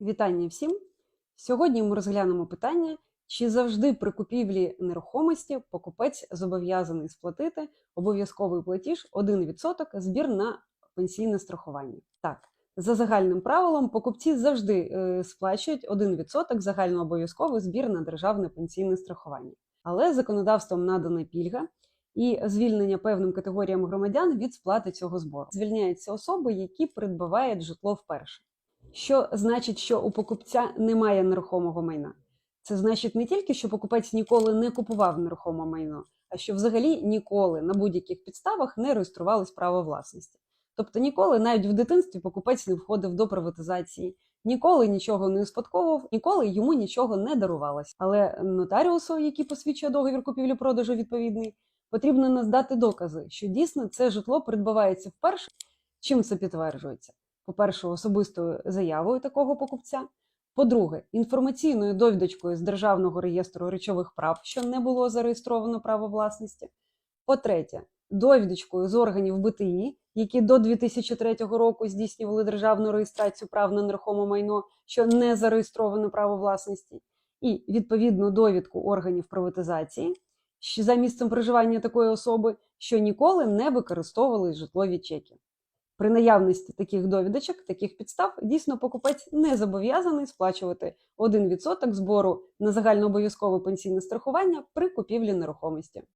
Вітання всім! Сьогодні ми розглянемо питання, чи завжди при купівлі нерухомості покупець зобов'язаний сплатити обов'язковий платіж 1% збір на пенсійне страхування. Так, за загальним правилом, покупці завжди е, сплачують 1% загальнообов'язковий збір на державне пенсійне страхування. Але законодавством надана пільга і звільнення певним категоріям громадян від сплати цього збору. Звільняються особи, які придбавають житло вперше. Що значить, що у покупця немає нерухомого майна? Це значить не тільки, що покупець ніколи не купував нерухоме майно, а що взагалі ніколи на будь-яких підставах не реєструвалось право власності. Тобто ніколи, навіть в дитинстві, покупець не входив до приватизації, ніколи нічого не успадковував, ніколи йому нічого не дарувалось. Але нотаріусу, який посвідчує договір купівлі-продажу відповідний, потрібно надати докази, що дійсно це житло придбавається вперше. Чим це підтверджується? По-перше, особистою заявою такого покупця. По-друге, інформаційною довідочкою з Державного реєстру речових прав, що не було зареєстровано право власності. По-третє, довідочкою з органів БТІ, які до 2003 року здійснювали державну реєстрацію прав на нерухоме майно, що не зареєстровано право власності, і відповідну довідку органів приватизації за місцем проживання такої особи, що ніколи не використовували житлові чеки. При наявності таких довідочок, таких підстав, дійсно покупець не зобов'язаний сплачувати 1% збору на загальнообов'язкове пенсійне страхування при купівлі нерухомості.